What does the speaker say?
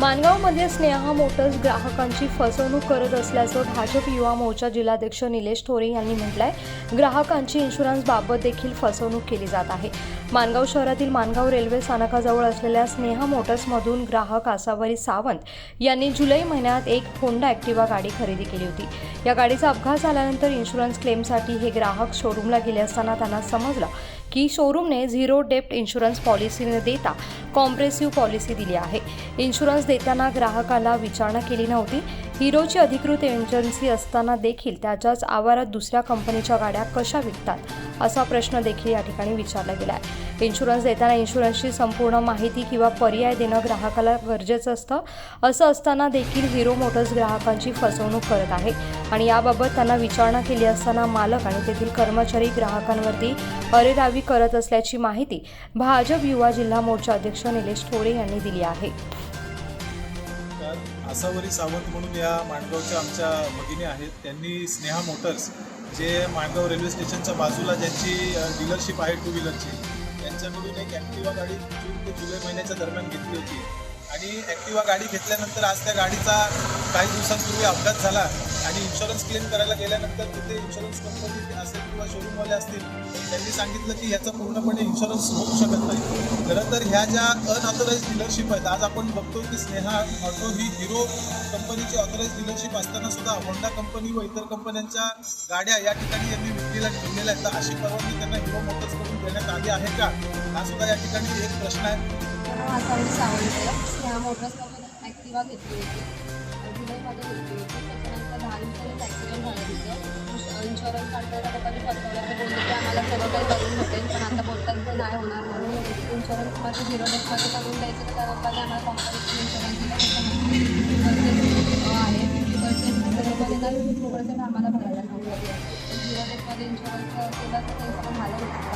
मानगावमध्ये Sneha Motors ग्राहकांची फसवणूक करत असल्याचं भाजप युवा मोर्चा जिल्हाध्यक्ष निलेश थोरे यांनी म्हटलंय. ग्राहकांची इन्शुरन्सबाबत देखील फसवणूक केली जात आहे. मानगाव शहरातील मानगाव रेल्वे स्थानकाजवळ असलेल्या स्नेहा मोटर्समधून ग्राहक आसावरी सावंत यांनी जुलै महिन्यात एक होंडा ॲक्टिवा गाडी खरेदी केली होती. या गाडीचा अपघात झाल्यानंतर इन्शुरन्स क्लेमसाठी हे ग्राहक शोरूमला गेले असताना त्यांना समजलं की शोरूमने झिरो डेप्ट इन्शुरन्स पॉलिसी न देता कॉम्प्रेसिव्ह पॉलिसी दिली आहे. इन्शुरन्स देताना ग्राहकाला विचारणा केली नव्हती. हिरोची अधिकृत एजन्सी असताना देखील त्याच्याच आवारात दुसऱ्या कंपनीच्या गाड्या कशा विकतात असा प्रश्न देखील या ठिकाणी विचारला गेला आहे इन्शुरन्स देताना इन्शुरन्सची संपूर्ण माहिती किंवा पर्याय देणं ग्राहकाला गरजेचं असतं. असं असताना देखील हिरो मोटर्स ग्राहकांची फसवणूक करत आहे. आणि याबाबत त्यांना विचारणा केली असताना मालक आणि तेथील कर्मचारी ग्राहकांवरती अरेरावी करत असल्याची माहिती भाजप युवा जिल्हा मोर्चा अध्यक्ष निलेश थोरे यांनी दिली आहे. तर आसावरी सावंत म्हणून या माणगावच्या आमच्या भगिनी आहेत. त्यांनी स्नेहा मोटर्स जे माणगाव रेल्वे स्टेशनच्या बाजूला ज्यांची डीलरशिप आहे टू व्हीलरची त्यांच्याकडून एक ॲक्टिवा गाडी जून ते जुलै महिन्याच्या दरम्यान घेतली होती. आणि ॲक्टिवा गाडी घेतल्यानंतर आज त्या गाडीचा काही दिवसांपूर्वी अपघात झाला. आणि इन्शुरन्स क्लेम करायला गेल्यानंतर तिथे इन्शुरन्स कंपनी असेल किंवा शोरूमवाले असतील त्यांनी सांगितलं की ह्याचं पूर्णपणे इन्शुरन्स होऊ शकत नाही. खरं तर ह्या ज्या अनऑथराईज डीलरशिप आहेत आज आपण बघतो की स्नेहा ऑटो ही हिरो कंपनीची ऑथराईज डीलरशिप असताना सुद्धा होंडा कंपनी व इतर कंपन्यांच्या गाड्या या ठिकाणी यांनी विक्रीला ठेवलेल्या आहेत. तर अशी परवानगी त्यांना हिरो मोटर्सकडून देण्यात आली आहे का? हा सुद्धा या ठिकाणी एक प्रश्न आहे. स्नेहा ॲक्टिवा घेतली होती. इन्शुरन्स काढताना लोकांनी फसवलं ते बोलले की आम्हाला सर्व काही करून भेटेल पण आता बोलतात की नाही होणार म्हणून इन्शुरन्समध्ये झिरो डेटमध्ये करून द्यायचं तर त्या लोकांनी आम्हाला कॉम्पल्सरी इन्शुरन्स दिला त्याच्यामध्ये आहे फिफ्टी पर्सेंट त्याच्यामध्ये तर फिफ्टी पर्सेंट आम्हाला भरायला सांगितलं झिरो डेटमध्ये इन्शुरन्स केला तर ते सगळं झालं होतं